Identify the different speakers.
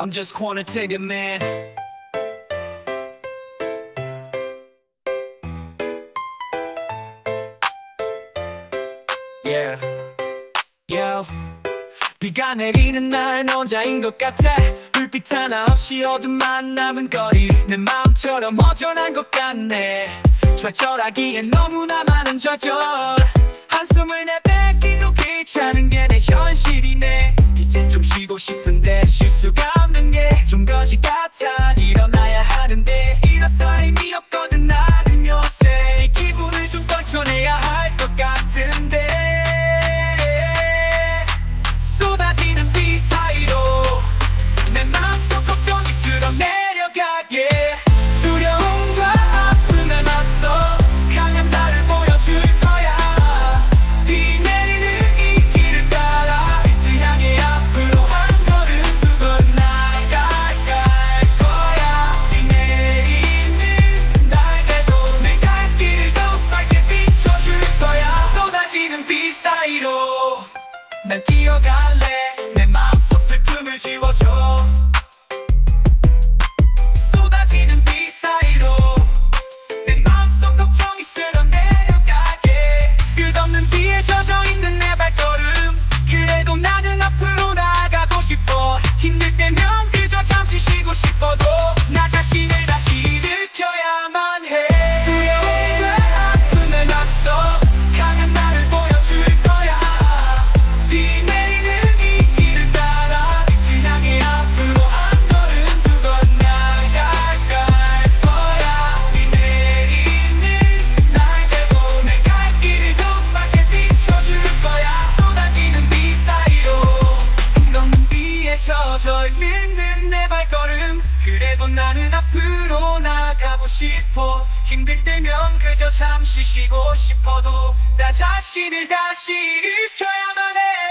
Speaker 1: I'm just quantitative, man. Yeah, yo. 비가 내리는 날 혼자인 것 같아. 불빛 하나 없이 어둠만 남은 거리. 내 마음처럼 허전한 것 같네. 좌절하기엔 너무나 많은 좌절. 한숨을 내 싶은데 쉴 수가 없는 게 좀 거지 같아 난 뛰어갈래. 내 마음속 슬픔을 지워줘. 쏟아지는 비 사이로 내 마음속 걱정이 쓸어 내려가게. 끝없는 비에 젖어 있는 내 발걸음. 그래도 나는 앞으로 나아가고 싶어. 힘들 때면 그저 잠시 쉬고 싶어도 있는 내 발걸음. 그래도 나는 앞으로 나가고 싶어. 힘들 때면 그저 잠시 쉬고 싶어도 나 자신을 다시 일으켜야만 해